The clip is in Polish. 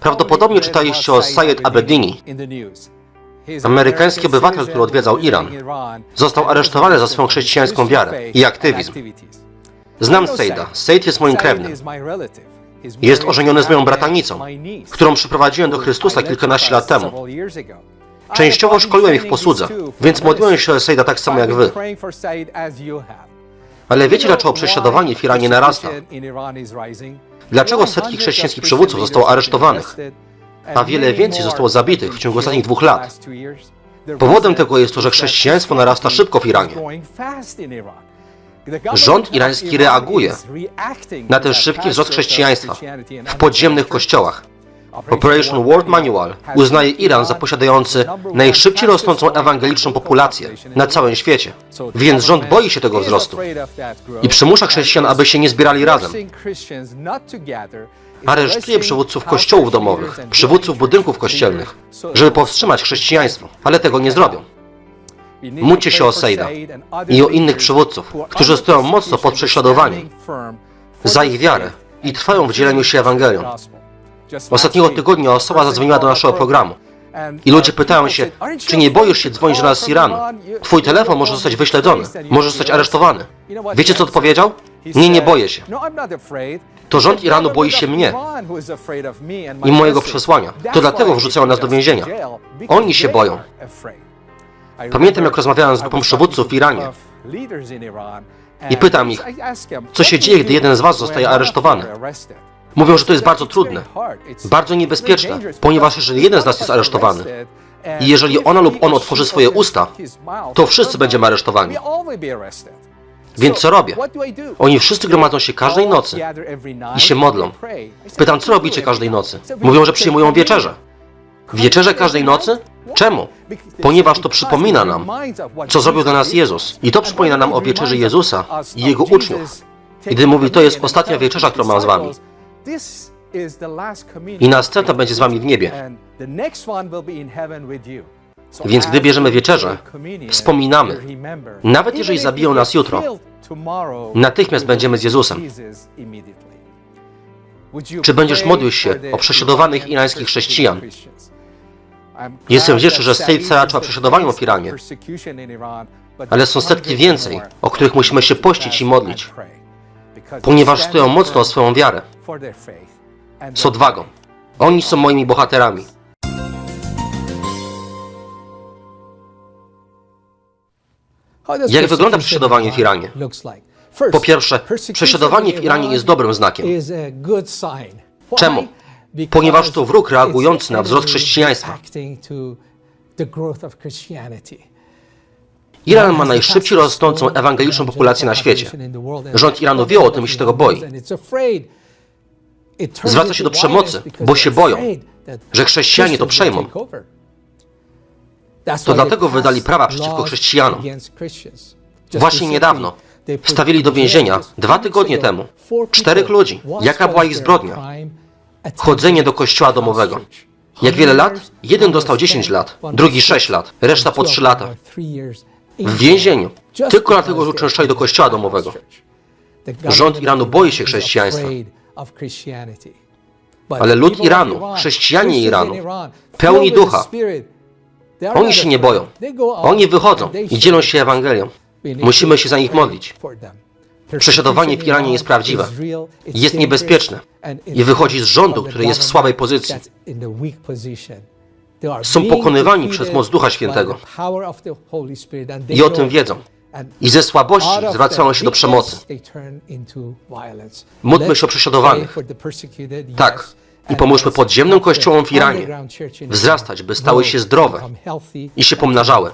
Prawdopodobnie czytaliście o Sayed Abedini, amerykański obywatel, który odwiedzał Iran. Został aresztowany za swoją chrześcijańską wiarę i aktywizm. Znam Sejda. Sejd jest moim krewnym. Jest ożeniony z moją bratanicą, którą przyprowadziłem do Chrystusa kilkanaście lat temu. Częściowo szkoliłem ich w posłudze, więc modliłem się o Sejda tak samo jak wy. Ale wiecie, dlaczego prześladowanie w Iranie narasta? Dlaczego setki chrześcijańskich przywódców zostało aresztowanych, a wiele więcej zostało zabitych w ciągu ostatnich dwóch lat? Powodem tego jest to, że chrześcijaństwo narasta szybko w Iranie. Rząd irański reaguje Na ten szybki wzrost chrześcijaństwa w podziemnych kościołach. Operation World Manual uznaje Iran za posiadający najszybciej rosnącą ewangeliczną populację na całym świecie. Więc rząd boi się tego wzrostu i przymusza chrześcijan, aby się nie zbierali razem. Aresztuje przywódców kościołów domowych, przywódców budynków kościelnych, żeby powstrzymać chrześcijaństwo, ale tego nie zrobią. Módlcie się o Sejda I o innych przywódców, którzy stoją mocno pod prześladowaniem za ich wiarę i trwają w dzieleniu się Ewangelią. Ostatniego tygodnia osoba zadzwoniła do naszego programu i ludzie pytają się, czy nie boisz się dzwonić do nas z Iranu? Twój telefon może zostać wyśledzony, może zostać aresztowany. Wiecie co odpowiedział? Nie, nie boję się. To rząd Iranu boi się mnie i mojego przesłania. To dlatego wrzucają nas do więzienia. Oni się boją. Pamiętam, jak rozmawiałem z grupą przywódców w Iranie i pytam ich, co się dzieje, gdy jeden z was zostaje aresztowany. Mówią, że to jest bardzo trudne, bardzo niebezpieczne, ponieważ jeżeli jeden z nas jest aresztowany i jeżeli ona lub on otworzy swoje usta, to wszyscy będziemy aresztowani. Więc co robię? Oni wszyscy gromadzą się każdej nocy i się modlą. Pytam, co robicie każdej nocy? Mówią, że przyjmują wieczerze. Wieczerze każdej nocy? Czemu? Ponieważ to przypomina nam, co zrobił dla nas Jezus. I to przypomina nam o wieczerzy Jezusa i Jego uczniów. Gdy mówi, to jest ostatnia wieczerza, którą mam z wami. I następna będzie z wami w niebie. Więc gdy bierzemy wieczerzę, wspominamy, nawet jeżeli zabiją nas jutro, natychmiast będziemy z Jezusem. Czy będziesz modlił się o prześladowanych irańskich chrześcijan? Jestem wdzięczny, że State zaraczyła prześladowaniom w Iranie, Ale są setki więcej, o których musimy się pościć i modlić, ponieważ stoją mocno o swoją wiarę, z odwagą. Oni są moimi bohaterami. Jak wygląda prześladowanie w Iranie? Po pierwsze, prześladowanie w Iranie jest dobrym znakiem. Czemu? Ponieważ to wróg reagujący na wzrost chrześcijaństwa. Iran ma najszybciej rosnącą ewangeliczną populację na świecie. Rząd Iranu wie o tym i się tego boi. Zwraca się do przemocy, bo się boją, że chrześcijanie to przejmą. To dlatego wydali prawa przeciwko chrześcijanom. Właśnie niedawno wstawili do więzienia, dwa tygodnie temu, czterech ludzi. Jaka była ich zbrodnia? Chodzenie do kościoła domowego. Jak wiele lat? Jeden dostał 10 lat, drugi 6 lat, reszta po 3 lata. W więzieniu. Tylko dlatego, że uczęszczali do kościoła domowego. Rząd Iranu boi się chrześcijaństwa. Ale lud Iranu, chrześcijanie Iranu, pełni ducha, oni się nie boją. Oni wychodzą i dzielą się Ewangelią. Musimy się za nich modlić. Prześladowanie w Iranie jest prawdziwe, jest niebezpieczne i wychodzi z rządu, który jest w słabej pozycji. Są pokonywani przez moc Ducha Świętego i o tym wiedzą. I ze słabości zwracają się do przemocy. Módlmy się o prześladowanych. Tak. I pomóżmy podziemnym kościołom w Iranie wzrastać, by stały się zdrowe i się pomnażały.